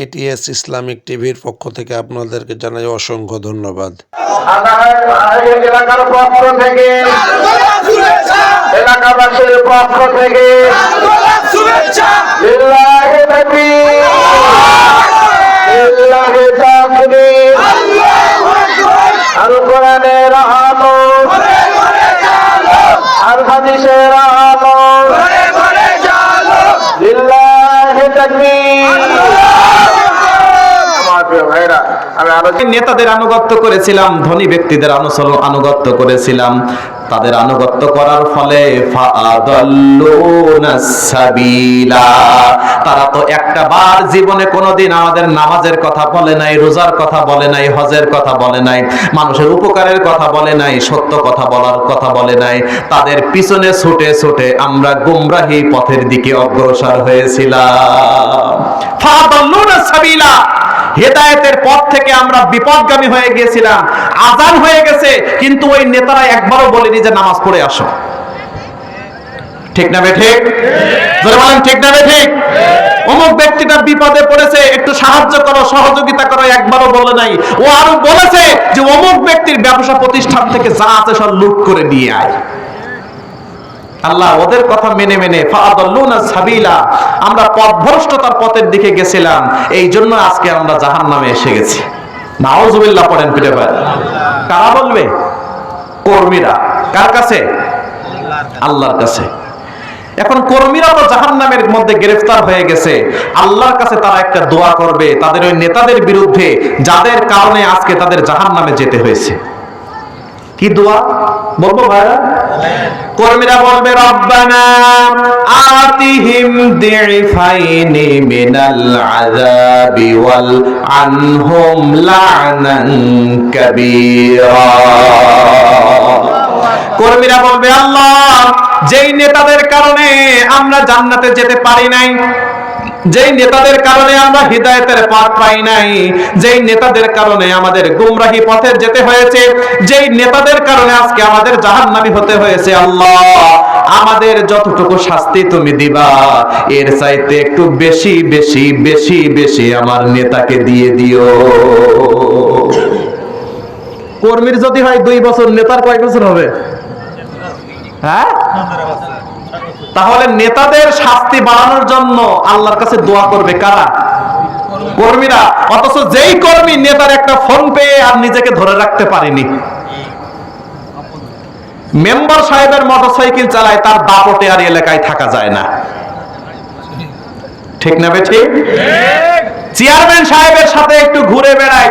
KTS Islamic টিভির পক্ষ থেকে আপনাদেরকে জানাই অসংখ্য ধন্যবাদ। এলাকার পক্ষ থেকে এলাকাবাসীর পক্ষ থেকে হাদিসের আলো লিল্লাহি তাকবীর। আমার নেতাদের আনুগত্য করেছিলাম, ধনী ব্যক্তিদের অনুসরণ আনুগত্য করেছিলাম, তাদের আনুগত্য করার ফলে তারা তো একটা বার জীবনে কোনোদিন আমাদের নামাজের কথা বলে নাই, রোজার কথা বলে নাই, হজের কথা বলে নাই, মানুষের উপকারের কথা বলে নাই, সত্য কথা বলার কথা বলে নাই। তাদের পিছনে ছুটে ছুটে আমরা গুমরাহি পথের দিকে অগ্রসর হয়েছিলাম। হেদায়েতের পথ থেকে আমরা বিপদগামী হয়ে গিয়েছিলাম, আজান হয়ে গেছে, কিন্তু ওই নেতারা একবারও বলেনি যে নামাজ পড়ে আসো। ঠিক না ঠিক? জোরে বলেন, ঠিক না ঠিক? অমুক ব্যক্তিটা বিপদে পড়েছে, একটু সাহায্য করো, সহযোগিতা করো, একবারও বলে নাই। ও আরও বলেছে যে অমুক ব্যক্তির ব্যবসা প্রতিষ্ঠান থেকে যা আছে সব লুট করে নিয়ে আয়। আল্লাহ ওদের কথা মেনে মেনে সাবিলা, আমরা পথভ্রষ্টতার পথের দিকে গেছিলাম এই জন্য আজকে আমরা জাহান নামে এসে গেছি। নাউজুবিল্লাহ পড়েন পিঠে ভাই। কারা বলবে? কর্মীরা। কার কাছে? আল্লাহর কাছে। এখন কর্মীরা তো জাহান নামের মধ্যে গ্রেফতার হয়ে গেছে। আল্লাহর কাছে তারা একটা দোয়া করবে, তাদের ওই নেতাদের বিরুদ্ধে, যাদের কারণে আজকে তাদের জাহান নামে যেতে হয়েছে। কি দোয়া? বলব ভাইরা। কর্মীরা বলবে, রব্বানা আতিহিম দিফাইনি মিনাল আযাবি ওয়াল আনহুম লা'নান কাবীরা। কর্মীরা বলবে, আল্লাহ, যেই নেতাদের কারণে আমরা জান্নাতে যেতে পারি নাই যেই নেতাদের কারণে আমরা হৃদায়তের পথ পাই নাই, যেই নেতাদের কারণে আমাদের গুমরাহি পথে যেতে হয়েছে, যেই নেতাদের কারণে আজকে আমাদের জাহান্নামী হতে হয়েছে, আল্লাহ, আমাদের যতটুকু শাস্তি তুমি দিবা, এর চাইতে একটু বেশি বেশি বেশি বেশি আমার নেতাকে দিয়ে দিও। কর্মীর যদি হয় দুই বছর, নেতার কয় বছর হবে? হ্যাঁ? তাহলে নেতাদের শাস্তি বাড়ানোর জন্য আল্লাহর কাছে দোয়া করবে কারা? কর্মীরা। অথচ যেই কর্মী নেতার একটা ফোন পেয়ে আর নিজেকে ধরে রাখতে পারেনি। মেম্বার সাহেবের মোটরসাইকেল চালায় তার দাপটে আর এলাকায় থাকা যায় না। ঠিক না বে ঠিক চেয়ারম্যান সাহেবের সাথে একটু ঘুরে বেড়ায়,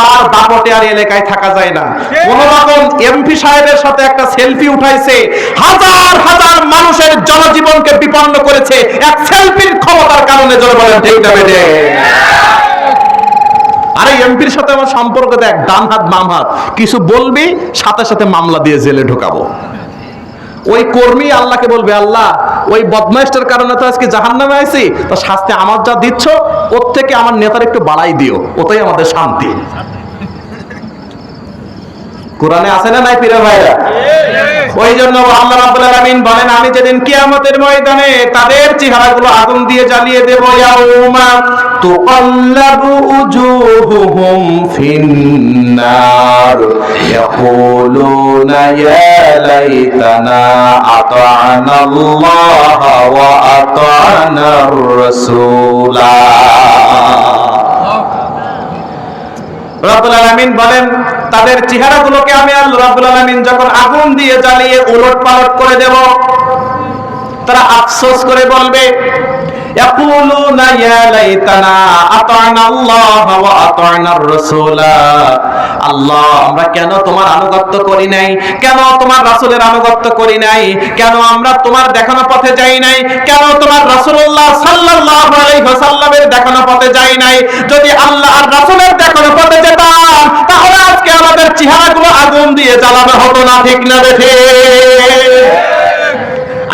তার দাপটে আর এলাকায় থাকা যায় না। কোন রকম এমপি সাহেবের সাথে একটা সেলফি উঠাইছে, হাজার হাজার মানুষের জনজীবনকে বিপন্ন করেছে, এক সেলফির ক্ষমতার কারণে জন বলেন, ঠিক বেটে। আরে, এমপির সাথে আমার সম্পর্ক দেখ, ডান হাত, বাম হাত। কিছু বলবি, সাথে সাথে মামলা দিয়ে জেলে ঢোকাবো। ওই কর্মী আল্লাহকে বলবে, আল্লাহ ওই বদমাইশটার কারণে তো আজকে জাহান নামে আইছি। তো শাস্তি আমার যা দিচ্ছ, ওর থেকে আমার নেতার একটু বাড়াই দিও। ওটাই আমাদের শান্তি। কোরআনে আছে না নাই পীরে ভাইরা? ওই জন্য আল্লাহ রাব্বুল আলামিন বলেন আমি যেদিন কিয়ামতের ময়দানে তাদের চেহারাগুলো আগুন দিয়ে জ্বালিয়ে দেব ইয়াউমা তুকাল্লাবু উজুহুহুম ফিন্নার ইয়াকুলুনা ইয়া লাইতানা আতা'না আল্লাহ ওয়া আতা'না রাসূলা রব্বুল আলামিন বলেন তাদের চেহারাগুলোকে আমি আল্লাহ রাব্বুল আলামিন যখন আগুন দিয়ে জ্বালিয়ে উলট পালট করে দেব, তারা আফসোস করে বলবে লাইতানা আতা'না আল্লাহ, আমরা কেন তোমার আনুগত্য করি নাই? কেন তোমার রাসূলের আনুগত্য করি নাই? কেন আমরা তোমার দেখানো পথে যাই নাই? কেন তোমার রাসূলুল্লাহ সাল্লাল্লাহু আলাইহি দেখানো পথে যাই নাই? যদি আল্লাহ আর রাসূলের দেখানো পথে যেতাম, তাহলে আজকে আমাদের চেহারাগুলো আগুন দিয়ে জ্বালানো হতো না, ঠিক না বেঠে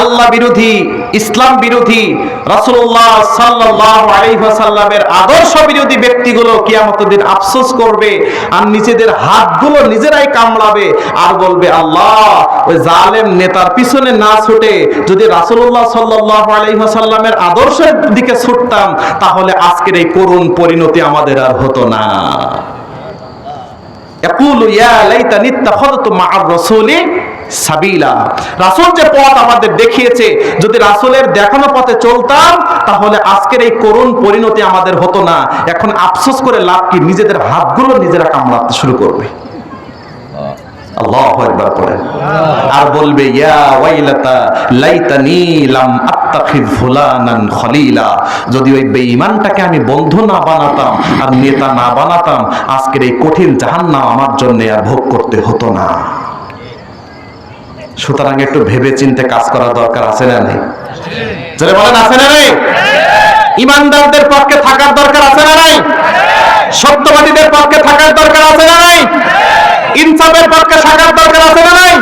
আল্লাহ বিরোধী, ইসলাম বিরোধী, রাসূলুল্লাহ সাল্লাল্লাহু আলাইহি ওয়াসাল্লামের আদর্শ বিরোধী ব্যক্তিগুলো দিন আফসোস করবে আর নিজেদের হাতগুলো নিজেরাই কামড়াবে আর বলবে, আল্লাহ, ওই জালেম নেতার পিছনে না ছুটে যদি রাসূলুল্লাহ সাল্লাল্লাহু আলাইহি ওয়াসাল্লামের আদর্শের দিকে ছুটতাম, তাহলে আজকের এই করুণ পরিণতি আমাদের আর হতো না। ইয়াকুলু, ইয়া লাইতানি ইত্তাখাযতু মা'আর রাসূলি সাবিলা। রাসূল যে পথ আমাদের দেখিয়েছে যদি রাসূলের দেখানো পথে চলতাম তাহলে আজকের এই করুণ পরিণতি আমাদের হতো না। এখন আফসোস করে লাভ কি? নিজেদের হাতগুলো নিজেরা কামড়াতে শুরু করবে। আল্লাহু আকবার পড়েন। আর বলবে ইয়া ওয়াইলাতা লাইতানি লাম আত্তাখিয ফুলানান খলিলা। যদি ওই বেঈমানটাকে আমি বন্ধু না বানাতাম আর নেতা না বানাতাম আজকের এই কঠিন জাহান্নাম আমার জন্য আর ভোগ করতে হতো না। সুতরাং একটু ভেবে চিন্তে কাজ করার দরকার আছে না নেই? যারা বলেন, আছে না নেই? ইমানদারদের পক্ষে থাকার দরকার আছে না নাই? সত্যবাদীদের পক্ষে থাকার দরকার আছে না নাই? ইনসাফের পক্ষে থাকার দরকার আছে না নাই?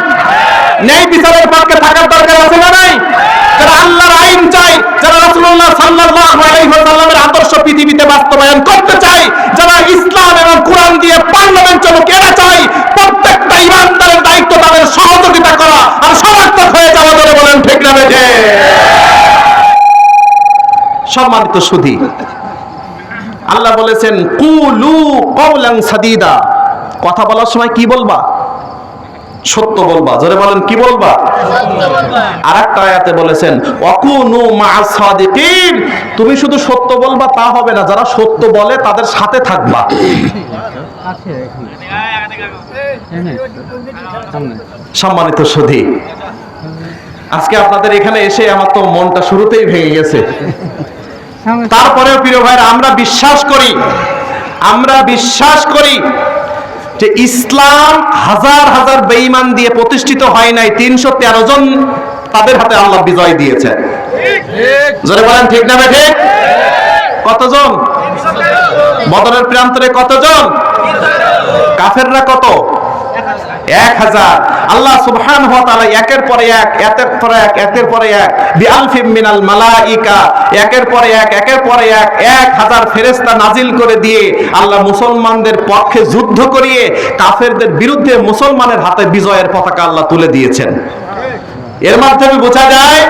ন্যায় বিচারের পক্ষে থাকার দরকার আছে না নাই? যারা আল্লাহর আইন চাই যারা রাসূলুল্লাহ সাল্লাল্লাহু আলাইহি ওয়াসাল্লামের আদর্শ পৃথিবীতে বাস্তবায়ন করতে চাই যারা ইসলাম এবং কোরআন দিয়ে পার্লামেন্ট চলুক এরা চাই সহযোগিতা করা, আর সমার্থক হয়ে যাওয়া বলে বলেন, ঠিক না বেঠে? সম্মানিত সুধী, আল্লাহ বলেছেন, কুলু কওলান সাদিদা। কথা বলার সময় কি বলবা? সত্য বলবা। জোরে বলেন, কি বলবা? আর একটা আয়াতে বলেছেন অকুনু মা'আস সাদিকিন। তুমি শুধু সত্য বলবা, তা হবে না। যারা সত্য বলে, তাদের সাথে থাকবা। সম্মানিত সুধী। আজকে আপনাদের এখানে এসে আমার তো মনটা শুরুতেই ভেঙে গেছে। তারপরেও প্রিয় ভাইরা আমরা বিশ্বাস করি, আমরা বিশ্বাস করি যে ইসলাম হাজার হাজার বেঈমান দিয়ে প্রতিষ্ঠিত হয় নাই, তিনশো তেরো জন তাদের হাতে আল্লাহ বিজয় দিয়েছে। জোরে বলেন, ঠিক না বেঠে কতজন? বদরের প্রান্তরে কতজন? কাফেররা কত? এক হাজার। আল্লাহ সুবহান একের পরে এক একের পরে এক একের পরে এক মিনাল মালাইকা। একের পরে এক, একের পরে এক এক হাজার ফেরেশতা নাজিল করে দিয়ে আল্লাহ মুসলমানদের পক্ষে যুদ্ধ করিয়ে কাফেরদের বিরুদ্ধে মুসলমানের হাতে বিজয়ের পতাকা আল্লাহ তুলে দিয়েছেন। এর মাধ্যমে বোঝা যায়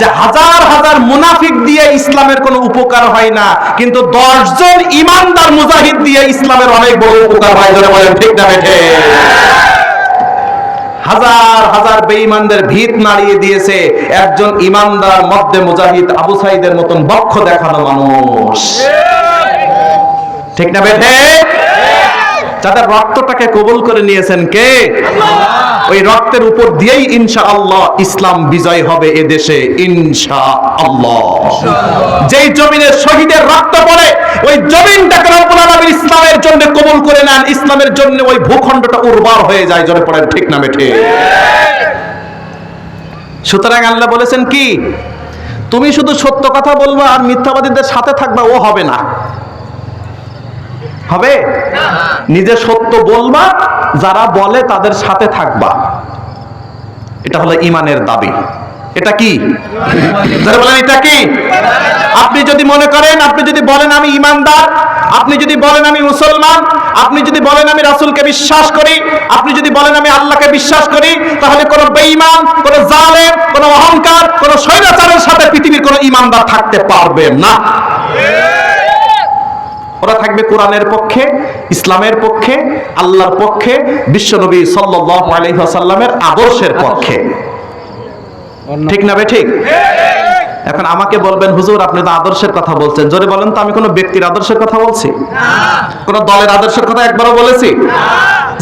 যে হাজার হাজার মুনাফিক দিয়ে ইসলামের কোনো উপকার হয় না, কিন্তু দশজন ইমানদার মুজাহিদ দিয়ে ইসলামের অনেক বড় উপকার হয়। বলেন, ঠিক না হাজার হাজার বেঈমানদের ভিত নাড়িয়ে দিয়েছে একজন ইমানদার মধ্যে মুজাহিদ আবু সাইদের মতন বক্ষ দেখানো মানুষ। ঠিক না বেঠে? যাদের রক্তটাকে কবুল করে নিয়েছেন কে? ওই রক্তের উপর দিয়েই ইনশা আল্লাহ ইসলাম বিজয় হবে এ দেশে ইনশা আল্লাহ যেই জমিনের শহীদের রক্ত পড়ে ওই জমিনটাকে রব্বুল আলামিন ইসলামের জন্য কবুল করে নেন ইসলামের জন্য ওই ভূখণ্ডটা উর্বর হয়ে যায় জোরে পড়েন ঠিক না বেঠে। সুতরাং আল্লাহ বলেছেন কি? তুমি শুধু সত্য কথা বলবা আর মিথ্যাবাদীদের সাথে থাকবা ও হবে না। হবে? নিজে সত্য বলবা, যারা বলে তাদের সাথে থাকবা। এটা হলো ইমানের দাবি। এটা কি? বলেন, এটা কি? আপনি যদি মনে করেন, আপনি যদি বলেন আমি ইমানদার, আপনি যদি বলেন আমি মুসলমান, আপনি যদি বলেন আমি রাসূলকে বিশ্বাস করি, আপনি যদি বলেন আমি আল্লাহকে বিশ্বাস করি, তাহলে কোনো বেঈমান, কোনো জালেম, কোনো অহংকার, কোনো স্বৈরাচারের সাথে পৃথিবীর কোনো ইমানদার থাকতে পারবে না। ওরা থাকবে কোরআনের পক্ষে, ইসলামের পক্ষে, আল্লাহর পক্ষে, বিশ্বনবী সাল্লাল্লাহু আলাইহি ওয়াসাল্লামের আদর্শের পক্ষে। ঠিক না ঠিক? এখন আমাকে বলবেন, হুজুর, আপনি তো আদর্শের কথা বলছেন। জোরে বলেন তো, আমি কোনো ব্যক্তির আদর্শের কথা বলছি? কোন দলের আদর্শের কথা একবারও বলেছি?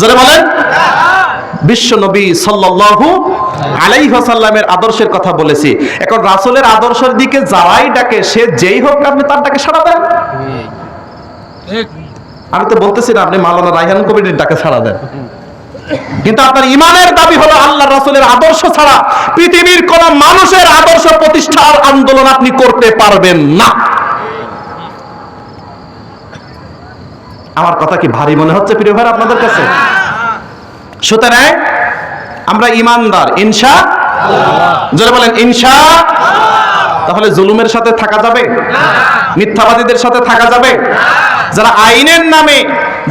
জোরে বলেন। বিশ্ব নবী সাল্লাল্লাহু আলাইহি ওয়াসাল্লামের আদর্শের কথা বলেছি। এখন রাসূলের আদর্শের দিকে যারাই ডাকে, সে যেই হোক আপনি তার ডাকে সাড়া দেন। আমি তো বলতেছি না, আপনি মাওলানা রাইহান কবিরের ডাকে সাড়া দেন। কিন্তু আপনার ইমানের দাবি হলো আল্লাহ রাসূলের আদর্শ ছাড়া পৃথিবীর কোন মানুষের আদর্শ প্রতিষ্ঠার আন্দোলন আপনি করতে পারবেন না। আমার কথা কি ভারী মনে হচ্ছে প্রিয় ভাই আপনাদের কাছে? সুতরাং আমরা ইমানদার জোরে বলেন, ইনশা তাহলে জুলুমের সাথে থাকা যাবে? মিথ্যাবাদীদের সাথে থাকা যাবে? যারা আইনের নামে,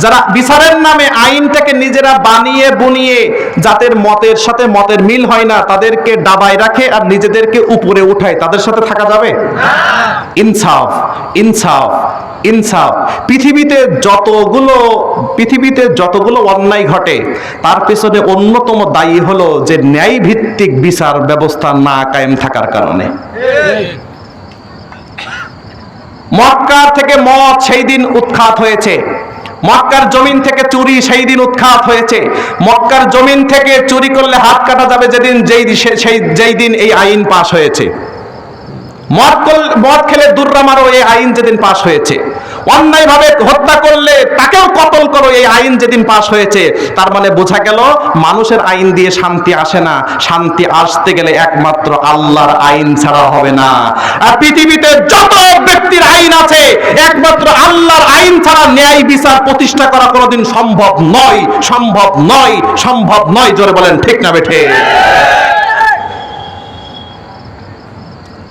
যারা বিচারের নামে আইনটাকে নিজেরা বানিয়ে বুনিয়ে যাদের মতের সাথে মতের মিল হয় না, তাদেরকে ডাবায় রাখে আর নিজেদেরকে উপরে উঠায়। তাদের সাথে থাকা যাবে? ইনসাফ ইনসাফ ইনসাফ। পৃথিবীতে যতগুলো পৃথিবীতে যতগুলো অন্যায় ঘটে, তার পেছনে অন্যতম দায়ী হলো যে ন্যায় ভিত্তিক বিচার ব্যবস্থা না কায়েম থাকার কারণে। মক্কা থেকে মদ সেই দিন উৎখাত হয়েছে। মক্কার জমিন থেকে চুরি সেই দিন উৎখাত হয়েছে। মক্কার জমিন থেকে চুরি করলে হাত কাটা যাবে যেদিন যেই সেই যেই দিন এই আইন পাশ হয়েছে। মদ মদ খেলে দুর্রামারও এই আইন যেদিন পাশ হয়েছে। অন্যায়ভাবে হত্যা করলে তাকেও কতল করো, এই আইন যেদিন পাশ হয়েছে। তার মানে বোঝা গেল, মানুষের আইন দিয়ে শান্তি আসে না। শান্তি আসতে গেলে একমাত্র আল্লাহর আইন ছাড়া হবে না। আর পৃথিবীতে যত ব্যক্তির আইন আছে, একমাত্র আল্লাহর আইন ছাড়া ন্যায় বিচার প্রতিষ্ঠা করা কোনোদিন সম্ভব নয় সম্ভব নয় সম্ভব নয়, জোরে বলেন, ঠিক না বেঠে?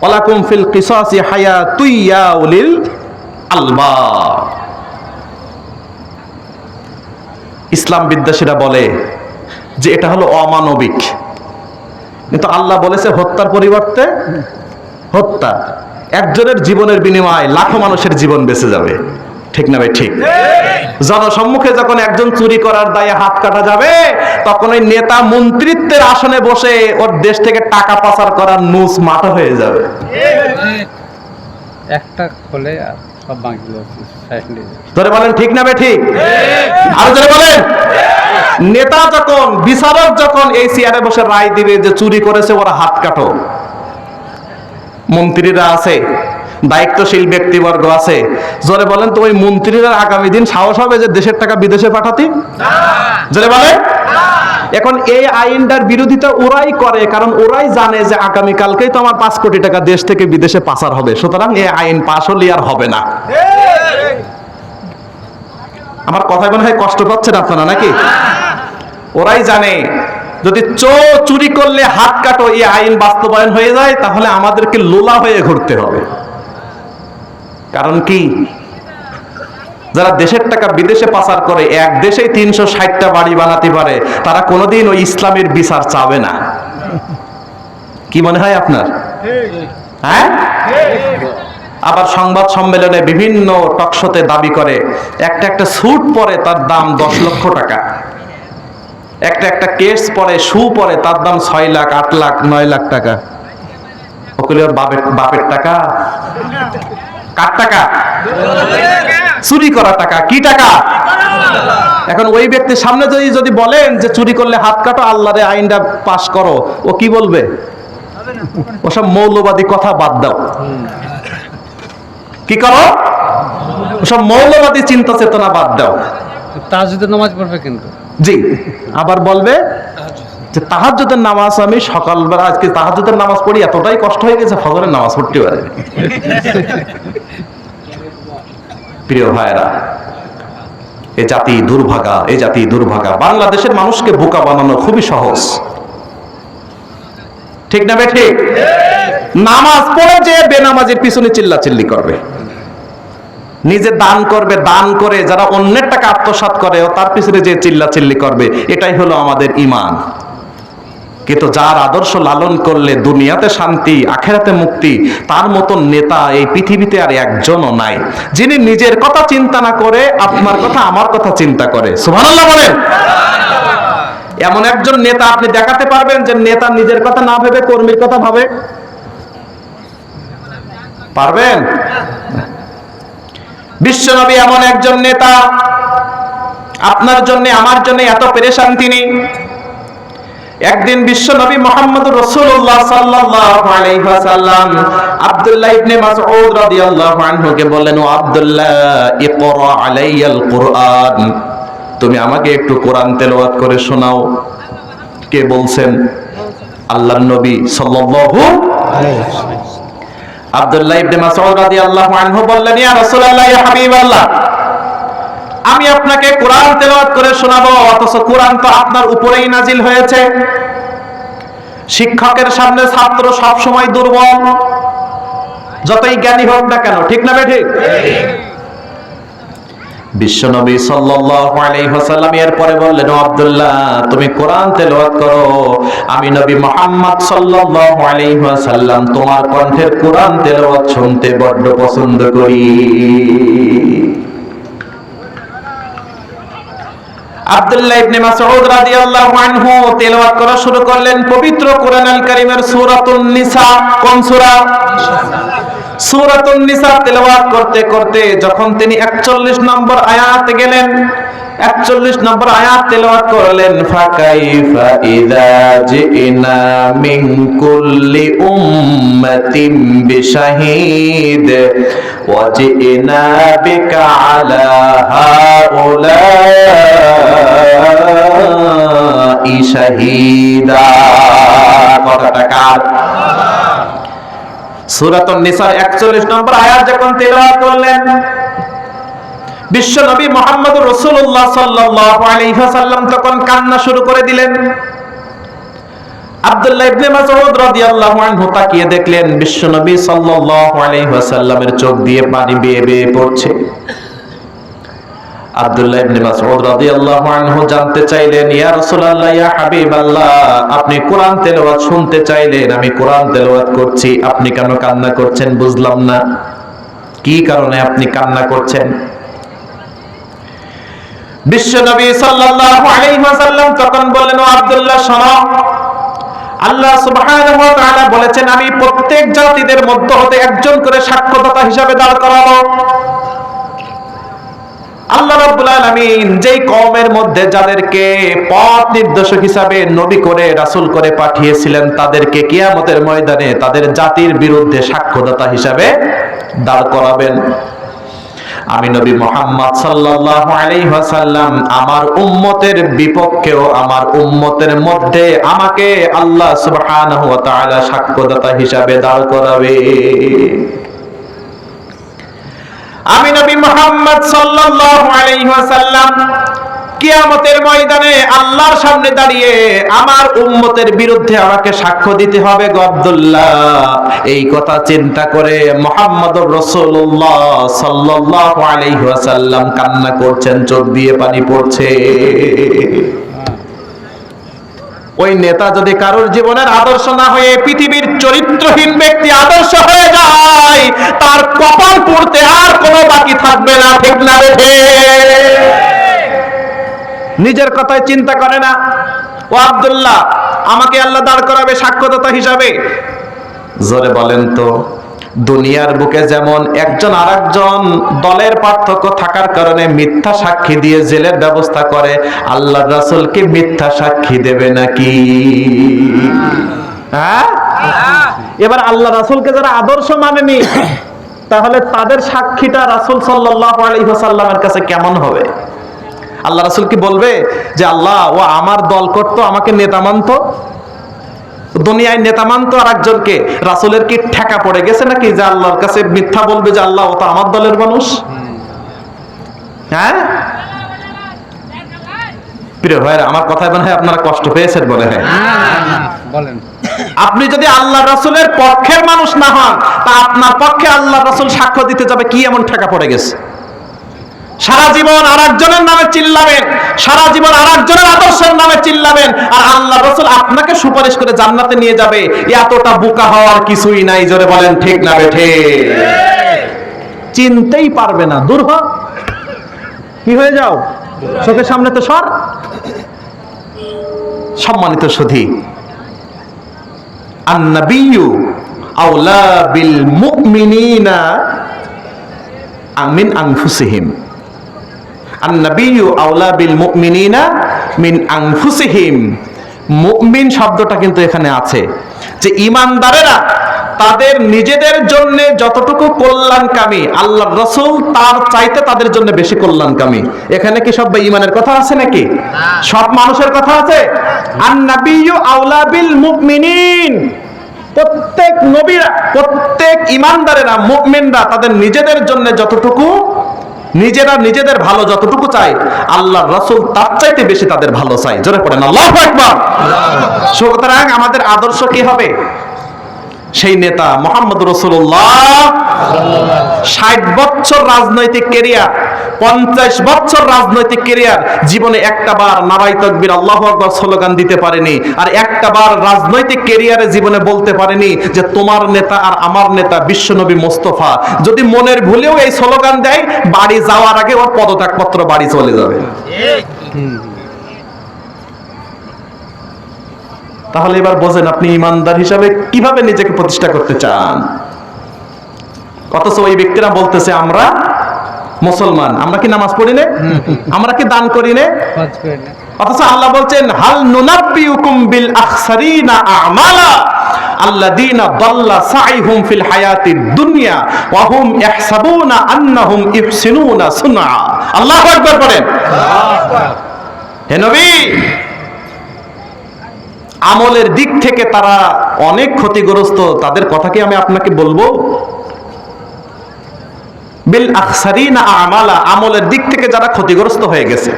ওয়ালাকুম ফিল কিসাসি হায়াতুই ইয়া উলিল আলবাব ইসলাম বিদ্যাসীরা বলে যে এটা হলো অমানবিক। কিন্তু আল্লাহ বলেছে, হত্যার পরিবর্তে হত্যা। একজনের জীবনের বিনিময়ে লাখো মানুষের জীবন বেঁচে যাবে। ঠিক না ভাই? ঠিক। জনসম্মুখে যখন একজন চুরি করার দায়ে হাত কাটা যাবে, তখন ওই নেতা মন্ত্রিত্বের আসনে বসে ওর দেশ থেকে টাকা পাচার করার নুস মাথা হয়ে যাবে। একটা খোলে আর সব। ধরে বলেন ঠিক না ঠিক আর ধরে বলেন। নেতা যখন বিচারক যখন এই চেয়ারে বসে রায় দিবে যে চুরি করেছে ওরা হাত কাটো। মন্ত্রীরা আছে দায়িত্বশীল ব্যক্তিবর্গ আছে। জোরে বলেন তো ওই মন্ত্রীরা আগামী দিন সাহস হবে যে দেশের টাকা বিদেশে পাঠাতে? জোরে বলেন। এখন এই আইনটার বিরোধিতা ওরাই করে, কারণ ওরাই জানে যে আগামী কালকেই তো আমার পাঁচ কোটি টাকা দেশ থেকে বিদেশে পাচার হবে। সুতরাং এই আইন পাশ হলে আর হবে না। আমার কথায় মনে হয় কষ্ট পাচ্ছেন আপনারা নাকি? ওরাই জানে, যদি চো চুরি করলে হাত কাটো, এই আইন বাস্তবায়ন হয়ে যায়, তাহলে আমাদেরকে লোলা হয়ে ঘুরতে হবে। কারণ কি? যারা দেশের টাকা বিদেশে পাচার করে, এক দেশেই তিনশো ষাটটা বাড়ি বানাতে পারে, তারা কোনোদিন ওই ইসলামের বিচার চাবে না। কি মনে হয় আপনার? হ্যাঁ? আবার সংবাদ সম্মেলনে বিভিন্ন টকশোতে দাবি করে, একটা একটা স্যুট পরে তার দাম দশ লক্ষ টাকা। একটা একটা কেস পরে, শু পরে তার দাম ছয় লাখ, আট লাখ, নয় লাখ টাকা। ওগুলি বাপের বাপের টাকা? কার টাকা? চুরি করা টাকা কি টাকা? এখন ওই ব্যক্তির সামনে যদি যদি বলেন যে চুরি করলে হাত কাটো আল্লাহরে আইনটা পাশ করো ও কি বলবে? ওসব মৌলবাদী কথা বাদ দাও। কি করো? ওসব মৌলবাদী চিন্তা চেতনা বাদ দাও। নামাজ পড়বে কিন্তু জি। আবার বলবে যে তাহাজ্জুদের নামাজ আমি সকালবেলা আজকে তাহাজ্জুদের নামাজ পড়ি এতটাই কষ্ট হয়ে গেছে ফজরের নামাজ পড়তে পারে প্রিয় ভাইরা এ জাতি দুর্ভাগা, এ জাতি দুর্ভাগা। বাংলাদেশের মানুষকে বোকা বানানো খুবই সহজ। ঠিক না ঠিক? নামাজ পড়ে যে বেনামাজের পিছনে চিল্লা চিল্লি করবে। নিজে দান করবে, দান করে যারা অন্যের টাকা আত্মসাৎ করে তার পিছনে যে চিল্লা চিল্লি করবে, এটাই হলো আমাদের ইমান। কিন্তু যার আদর্শ লালন করলে দুনিয়াতে শান্তি, আখেরাতে মুক্তি, তার মতন নেতা এই পৃথিবীতে আর একজনও নাই। যিনি নিজের কথা চিন্তা না করে, আপনার কথা আমার কথা চিন্তা করে। সুবহানাল্লাহ বলেন। এমন একজন নেতা আপনি দেখাতে পারবেন যে নেতা নিজের কথা না ভেবে কর্মীর কথা ভাবে? পারবেন? বিশ্বনবী এমন একজন নেতা, আপনার জন্য, আমার জন্য এত পেরেশান তিনি। একদিন বিশ্বনবী মোহাম্মদ রাসূলুল্লাহ সাল্লাল্লাহু আলাইহি আব্দুল্লাহ ইবনে মাসউদ রাদিয়াল্লাহু আনহুকে বললেন, ও আব্দুল্লাহ, ইকরা আলাইয়াল কুরআন। তুমি আমাকে একটু কোরআন তেলাওয়াত করে শোনাও। কে বলছেন? আল্লাহর নবী সাল্লাল্লাহু আব্দুল্লাহ ইবনে মাসউদ রাদিয়াল্লাহু আনহু বললেন, ইয়া রাসূলুল্লাহ, ইয়া হাবিবাল্লাহ আমি আপনাকে কোরআন তেলাওয়াত করে শোনাবো, অথচ কোরআন তো আপনার উপরেই নাজিল হয়েছে। শিক্ষকের সামনে ছাত্র সব সময় দুর্বল। যতই জ্ঞানী হোক না কেন, ঠিক না বেঠিক বিশ্বনবী ওয়াসাল্লাম এরপরে বললেন আব্দুল্লাহ, তুমি কোরআন তেলাওয়াত করো। আমি নবী তোমার কণ্ঠের কোরআন তেলাওয়াত শুনতে বড্ড পছন্দ করি। আব্দুল্লাহ ইবনে মাসউদ রাদিয়াল্লাহু আনহু তেলাওয়াত করা শুরু করলেন, পবিত্র কোরআন আল কারীমের সূরাতুন নিসা, কোন সূরা? সূরাতুন নিসা তেলাওয়াত করতে করতে যখন তিনি 41 নম্বর আয়াতে গেলেন 41 নম্বর আয়াত তেলাওয়াত করলেন, ফাকাইফা ইযা জিনা মিন কুল্লি উম্মাতিন বিশাহিদ, ওয়া জিনা বিকা আলা হাউলাই শাহিদা। কথাটা কার? সূরাতুন নিসার 41 নম্বর আয়াত যখন তেলাওয়াত করলেন বিশ্ব নবী মোহাম্মদ রসুল্লাহ ওয়াসাল্লাম তখন কান্না শুরু করে দিলেন আপনি কোরআন তেলাওয়াত শুনতে চাইলেন, আমি কোরআন তেলাওয়াত করছি, আপনি কেন কান্না করছেন বুঝলাম না। কি কারণে আপনি কান্না করছেন? বিশ্বনবী সাল্লাল্লাহু আলাইহি ওয়াসাল্লাম তখন বললেন আব্দুল্লাহ, শোনো। আল্লাহ সুবহানাহু ওয়া তাআলা বলেছেন, আমি প্রত্যেক জাতিদের মধ্য হতে একজন করে সাক্ষ্যদাতা হিসাবে দাঁড় করাবো। আল্লাহ রাব্বুল আলামিন যেই কওমের মধ্যে যাদেরকে পথ নির্দেশক হিসাবে নবী করে, রাসূল করে পাঠিয়েছিলেন, তাদেরকে কিয়ামতের ময়দানে তাদের জাতির বিরুদ্ধে সাক্ষ্যদাতা হিসাবে দাঁড় করাবেন। আমি নবী মোহাম্মদ সাল্লাল্লাহু আলাইহি ওয়াসাল্লাম, আমার উম্মতের বিপক্ষেও, আমার উম্মতের মধ্যে আমাকে আল্লাহ সুবহানাহু ওয়া তাআলা সাক্ষ্যদাতা হিসাবে দাঁড় করাবে। আমি নবী মোহাম্মদ সাল্লাল্লাহু আলাইহি ওয়াসাল্লাম কিয়ামতের ময়দানে আল্লাহর সামনে দাঁড়িয়ে আমার উম্মতের বিরুদ্ধে আমাকে সাক্ষ্য দিতে হবে আব্দুল্লাহ। এই কথা চিন্তা করে মোহাম্মদুর রাসূলুল্লাহ সাল্লাল্লাহু আলাইহি কান্না করছেন, চোখ দিয়ে পানি পড়ছে। ওই নেতা যদি কারোর জীবনের আদর্শ না হয়ে পৃথিবীর চরিত্রহীন ব্যক্তি আদর্শ হয়ে যায়, তার কপাল পড়তে আর কোনো বাকি থাকবে না, ঠিক না রে নিজের কথায় চিন্তা করে না। ও আব্দুল্লাহ, আমাকে আল্লাহ দাঁড় করাবে সাক্ষ্যদাতা হিসাবে। জোরে বলেন তো, দুনিয়ার বুকে যেমন একজন আরেকজন দলের পার্থক্য থাকার কারণে মিথ্যা সাক্ষী দিয়ে জেলের ব্যবস্থা করে, আল্লাহ রাসূলকে মিথ্যা সাক্ষী দেবে নাকি? হ্যাঁ? এবার আল্লাহ রাসূলকে যারা আদর্শ মানেনি, তাহলে তাদের সাক্ষীটা রাসূল আলাইহি ওয়াসাল্লামের কাছে কেমন হবে? আল্লাহ রাসূল কি বলবে? যে আল্লাহ ও আমার দল করতো আমাকে নেতা মানতো? দুনিয়ায় নেতা মানতো আর একজনকে? রাসূলের কি ঠেকা পড়ে গেছে নাকি যে আল্লাহর কাছে মিথ্যা বলবে যে আল্লাহ ও তো আমার দলের মানুষ? হ্যাঁ? প্রিয় ভাইরা আমার কথায় মনে হয় আপনারা কষ্ট পেয়েছেন মনে হয়। বলেন। আপনি যদি আল্লাহ রাসূলের পক্ষের মানুষ না হন তা আপনার পক্ষে আল্লাহ রাসূল সাক্ষ্য দিতে যাবে কি এমন ঠেকা পড়ে গেছে? সারা জীবন আর একজনের নামে চিল্লাবেন, সারা জীবন আর একজনের আদর্শের নামে চিল্লাবেন, আর আল্লাহ রসুল আপনাকে সুপারিশ করে জান্নাতে নিয়ে যাবে। এতটা বোকা হওয়ার কিছুই নাই, জোরে বলেন, ঠিক না বেঠে? চিনতেই পারবে না, দূর হ। কি হয়ে যাও? চোখের সামনে তো সর। সম্মানিত সুধী আন্নাবিয়ু আউলা বিল মুমিনিনা মিন আনফুসিহিম। মিন মুমিন শব্দটা কিন্তু এখানে আছে। যে ইমানদারেরা তাদের নিজেদের জন্য যতটুকু কল্যাণকামী, আল্লাহর রসুল তার চাইতে তাদের জন্য বেশি কল্যাণকামী। এখানে কি সব ইমানের কথা আছে নাকি? সব মানুষের কথা আছে? প্রত্যেক নবীরা, প্রত্যেক ইমানদারেরা মুমিনরা তাদের নিজেদের জন্য যতটুকু নিজেরা নিজেদের ভালো যতটুকু চায় আল্লাহ রসুল তার চাইতে বেশি তাদের ভালো চাই জোরে পড়েন, আল্লাহ একবার সুতরাং আমাদের আদর্শ কি হবে? সেই নেতা মোহাম্মদ রসুল্লাহ ষাট বছর রাজনৈতিক কেরিয়ার পঞ্চাশ বছর রাজনৈতিক কেরিয়ার জীবনে একটা বার নারাই তকবির আল্লাহ আকবর স্লোগান দিতে পারেনি আর একটা বার রাজনৈতিক কেরিয়ারে জীবনে বলতে পারেনি যে তোমার নেতা আর আমার নেতা বিশ্বনবী মোস্তফা। যদি মনের ভুলেও এই স্লোগান দেয়, বাড়ি যাওয়ার আগে ওর পদত্যাগপত্র বাড়ি চলে যাবে। তাহলে এবার বোঝেন আপনি ইমানদার হিসাবে কীভাবে নিজেকে প্রতিষ্ঠা করতে চান? অথচ ওই ব্যক্তিরা বলতেছে আমরা মুসলমান আমরা কি নামাজ পড়ি নে? আমরা কি দান করি নে? অথচ আল্লাহ বলছেন হাল নুনাব্বিউকুম বিল আখসারিনা আমালা আল্লাযীনা দাল্লা সাইহুম ফিল হায়াতিদ দুনিয়া ওয়া হুম ইয়াহসাবুনা আন্নাহুম ইহসিনুনা সুনআ। আল্লাহু আকবার বলেন। হে নবী আমলের দিক থেকে তারা অনেক ক্ষতিগ্রস্ত, তাদের কথা কি আমি আপনাকে বলব? বিল আখসারিনা আমালা, আমলের দিক থেকে যারা ক্ষতিগ্রস্ত হয়ে গেছে।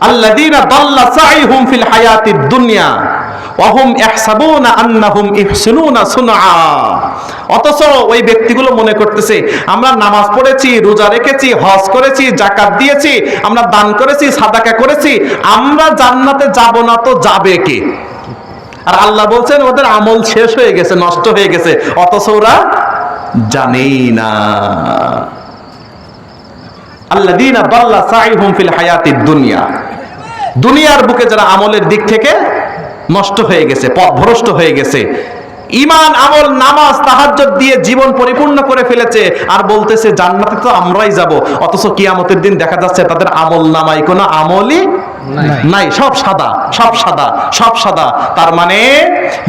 আল্লাযীনা দাল্লা সাইহুম ফিল হায়াতিদ দুনিয়া। ওয়া হুম ইয়াহসাবুনা আন্নাহুম ইহসিনুনা সুনআ। অথচ ওই ব্যক্তিগুলো মনে করতেছে, আমরা নামাজ পড়েছি, রোজা রেখেছি, হজ করেছি, যাকাত দিয়েছি, আমরা দান করেছি, সাদাকা করেছি, আমরা জান্নাতে যাব না তো যাবে কে? আর আল্লাহ বলছেন, ওদের আমল শেষ হয়ে গেছে, নষ্ট হয়ে গেছে, অথচ ওরা জানেই না। আল্লাযীনা দাল্লা সাইহুম ফিল হায়াতিদ দুনিয়া। দুনিয়ার বুকে যারা আমলের দিক থেকে নষ্ট হয়ে গেছে, পথভ্রষ্ট হয়ে গেছে। ইমান আমল, নামাজ, তাহাজ্জুদ দিয়ে জীবন পরিপূর্ণ করে ফেলেছে। আর বলতেছে, জান্নাতে তো আমরাই যাব, অথচ কিয়ামতের দিন দেখা যাচ্ছে তাদের আমল নামাই কোনো আমলই নাই। সব সাদা সব সাদা সব সাদা। তার মানে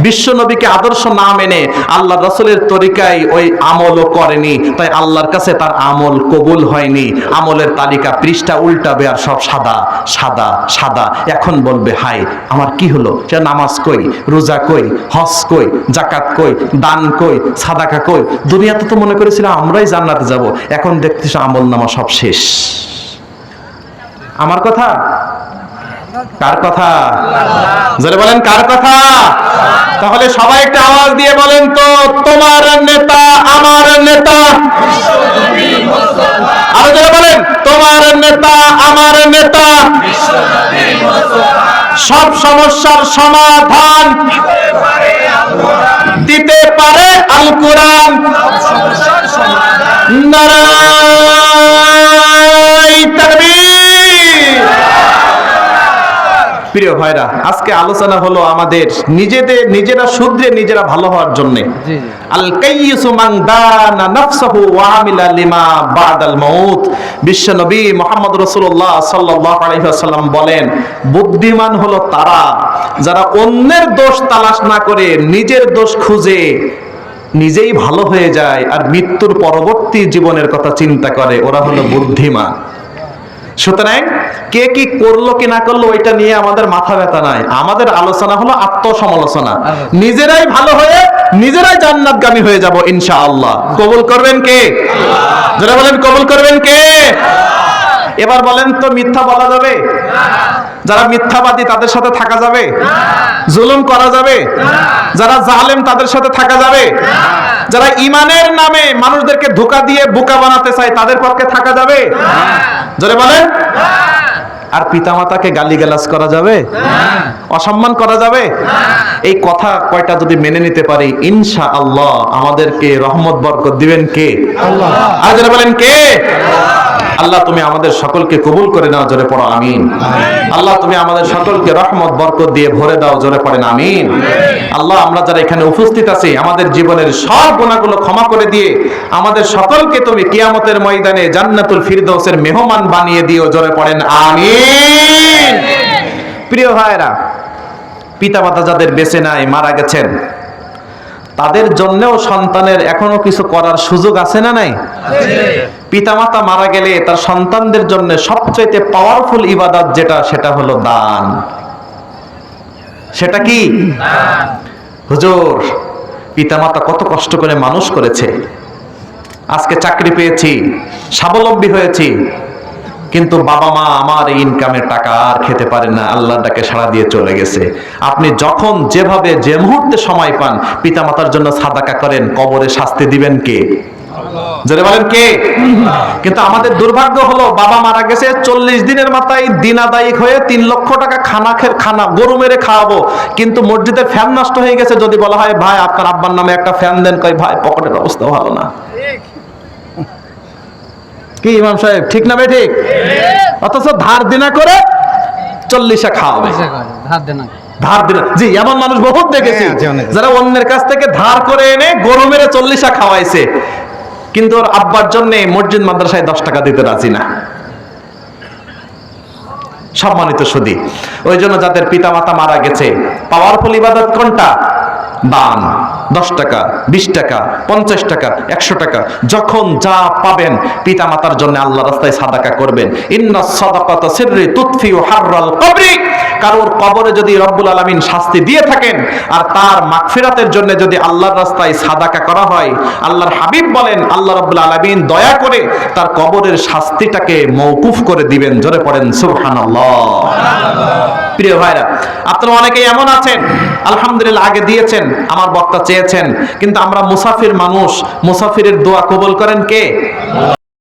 বিশ্ব নবীকে আদর্শ না মেনে আল্লাহ রসুলের তরিকায় ওই আমলও করেনি। তাই আল্লাহর কাছে তার আমল কবুল হয়নি। আমলের তালিকা পৃষ্ঠা উল্টাবে আর সব সাদা সাদা সাদা। এখন বলবে হাই আমার কি হলো? সে নামাজ কই? রোজা কই? হস কই? জাকাত কই? দান কই? সাদাকা কই? দুনিয়াতে তো মনে করেছিল আমরাই জান্নাতে যাব। এখন দেখতেছ আমল নামা সব শেষ। আমার কথা? কার কথা? জোরে বলেন, কার কথা? তাহলে সবাই একটা আওয়াজ দিয়ে বলেন তো, তোমার নেতা, আমার নেতা। আরও জোরে বলেন, তোমার নেতা, আমার নেতা। সব সমস্যার সমাধান দিতে পারে আল কোরআন। নারায় প্রিয় ভাইরা আজকে আলোচনা হলো আমাদের নিজেদের নিজেরা শুধরে নিজেরা ভালো হওয়ার জন্য। আল কাইয়িসু মান দানা নাফসাহু ওয়া আমিলা লিমা বাদাল মাউত। বিশ্ব নবী মুহাম্মদ রাসূলুল্লাহ সাল্লাল্লাহু আলাইহি ওয়াসাল্লাম বলেন বুদ্ধিমান হলো তারা যারা অন্যের দোষ তালাশ না করে নিজের দোষ খুঁজে নিজেই ভালো হয়ে যায় আর মৃত্যুর পরবর্তী জীবনের কথা চিন্তা করে ওরা হলো বুদ্ধিমান। সুতরাং কে কি করল কি না করল ওইটা নিয়ে আমাদের মাথা ব্যথা নাই। আমাদের আলোচনা হলো আত্মসমালোচনা। নিজেরাই ভালো হয়ে নিজেরাই জান্নাতগামী হয়ে যাব ইনশাআল্লাহ। কবুল করবেন কে? যারা বলেন কবুল করবেন কে? এবার বলেন তো মিথ্যা বলা যাবে? যারা মিথ্যাবাদী তাদের সাথে থাকা যাবে? জুলুম করা যাবে? যারা জালেম তাদের সাথে থাকা যাবে? যারা ইমানের নামে মানুষদেরকে ধোকা দিয়ে বোকা বানাতে চায় তাদের পক্ষে থাকা যাবে? জোরে বলেন। আর পিতামাতাকে গালিগালাজ করা যাবে? অসম্মান করা যাবে? এই কথা কয়টা যদি মেনে নিতে পারি ইনশা আল্লাহ আমাদেরকে রহমত বরকত দিবেন কে? আল্লাহ। আর যারা বলেন কে? আল্লাহ তুমি আমাদের সকলকে কবুল করে নাও, জোরে পড়ো, আমিন। আল্লাহ তুমি আমাদের সকলকে রহমত, বরকত দিয়ে ভরে দাও, জোরে পড়েন আমিন। আল্লাহ, আমরা যারা এখানে উপস্থিত আছি, আমাদের জীবনের সব গুণাগুলো ক্ষমা করে দিয়ে আমাদের সকলকে তুমি কিয়ামতের ময়দানে জান্নাতুল ফিরদৌসের মেহমান বানিয়ে দিও, জোরে পড়েন, আমিন। প্রিয় ভাইরা পিতা মাতা যাদের বেঁচে নাই, মারা গেছেন তাদের জন্যও সন্তানের এখনও কিছু করার সুযোগ আছে না নাই? পিতামাতা মারা গেলে তার সন্তানদের জন্য সবচাইতে পাওয়ারফুল ইবাদত যেটা, সেটা হলো দান। সেটা কি? হুজুর, পিতামাতা কত কষ্ট করে মানুষ করেছে। আজকে চাকরি পেয়েছি, স্বাবলম্বী হয়েছি কিন্তু বাবা মা আমার এই ইনকামের টাকা আর খেতে পারে না, আল্লাহর ডাকে সাড়া দিয়ে চলে গেছে। আপনি যখন যেভাবে যে মুহূর্তে সময় পান, পিতামাতার জন্য সাদাকা করেন, কবরে শাস্তি দিবেন কে? বলেন কে? কিন্তু আমাদের দুর্ভাগ্য হলো, বাবা মারা গেছে চল্লিশ দিনের মাথায় দিন আদায়িক হয়ে তিন লক্ষ টাকা খানা খের খানা, গরু মেরে খাওয়াবো। কিন্তু মসজিদের ফ্যান নষ্ট হয়ে গেছে, যদি বলা হয়, ভাই, আপনার আব্বার নামে একটা ফ্যান দেন। কই ভাই, পকেটের অবস্থা ভালো না। কি ইমাম সাহেব? ঠিক না ঠিক? অথচ ধার দিনা করে চল্লিশে খাওয়াবে ধার দেনা। ধার দিনা। জি এমন মানুষ বহুত দেখেছি। হ্যাঁ। যারা অন্যের কাছ থেকে ধার করে এনে গরু মেরে চল্লিশা খাওয়াইছে। কিন্তু ওর আব্বার জন্য মসজিদ মাদ্রাসায় দশ টাকা দিতে রাজি না। সম্মানিত সুদী ওই জন্য যাদের পিতা মাতা মারা গেছে পাওয়ারফুল ইবাদত কোনটা? দান দশ টাকা, বিশ টাকা, পঞ্চাশ টাকা, একশো টাকা, যখন যা পাবেন পিতা মাতার জন্য আল্লাহ রাস্তায় সাদাকা করবেন। ইন্না সাদাকাতা সিররি তুতফিউ হাররাল কবরি। কারোর কবরে যদি রব্বুল আলামিন শাস্তি দিয়ে থাকেন, আর তার মাগফিরাতের জন্য যদি আল্লাহর রাস্তায় সাদাকা করা হয়, আল্লাহর হাবিব বলেন, আল্লাহ রাব্বুল আলামিন দয়া করে তার কবরের শাস্তিটাকে মওকুফ করে দিবেন। জোরে পড়েন, সুবহানাল্লাহ। প্রিয় ভাইরা, আপনারা অনেকেই এমন আছেন, আলহামদুলিল্লাহ আগে দিয়েছেন, আমার বক্তা চেয়েছেন, কিন্তু আমরা মুসাফির মানুষ, মুসাফিরের দোয়া কবল করেন কে?